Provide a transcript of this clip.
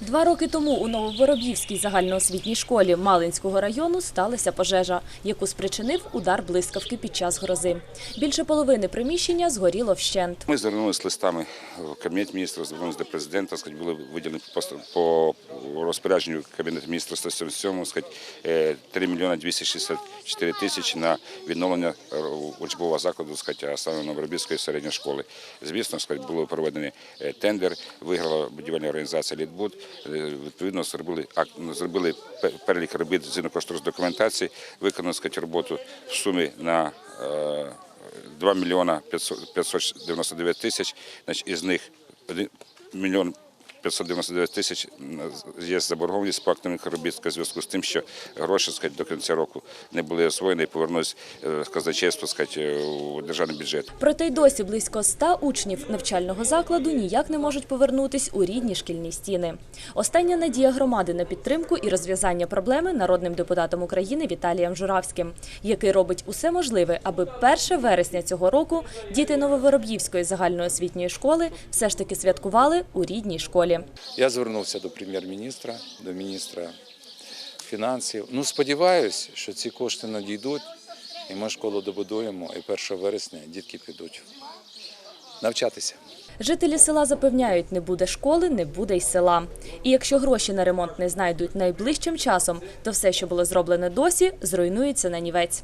Два роки тому у Нововороб'ївській загальноосвітній школі Малинського району сталася пожежа, яку спричинив удар блискавки під час грози. Більше половини приміщення згоріло вщент. Ми звернулися листами в Кабінет міністрів, звернулися до президента, сказать, були виділені по, по розпорядженню Кабінету міністрів 177 сказать, е, 3 мільйони 264 тисячі на відновлення е, учбового закладу сказать, а саме Новоробівської середньої школи. Звісно, сказать, було проведений е, тендер, виграла будівельна організація «Літбуд». Е, Відповідно, зробили, зробили перелік робіт згідно кошторис документації, виконали сказать, роботу в сумі на е, 2 мільйона 599 тисяч, із них 1 мільйон 599 тисяч є заборгованість по активних робіт в зв'язку з тим, що гроші сказати, до кінця року не були освоєні і повернулись е, в казначейство сказати, у державний бюджет. Проте й досі близько ста учнів навчального закладу ніяк не можуть повернутись у рідні шкільні стіни. Остання надія громади на підтримку і розв'язання проблеми народним депутатом України Віталієм Журавським, який робить усе можливе, аби 1 вересня цього року діти Нововороб'ївської загальноосвітньої школи все ж таки святкували у рідній школі. Я звернувся до прем'єр-міністра, до міністра фінансів. Ну, сподіваюся, що ці кошти надійдуть, і ми школу добудуємо, і 1 вересня дітки підуть навчатися. Жителі села запевняють, не буде школи, не буде й села. І якщо гроші на ремонт не знайдуть найближчим часом, то все, що було зроблено досі, зруйнується на нівець.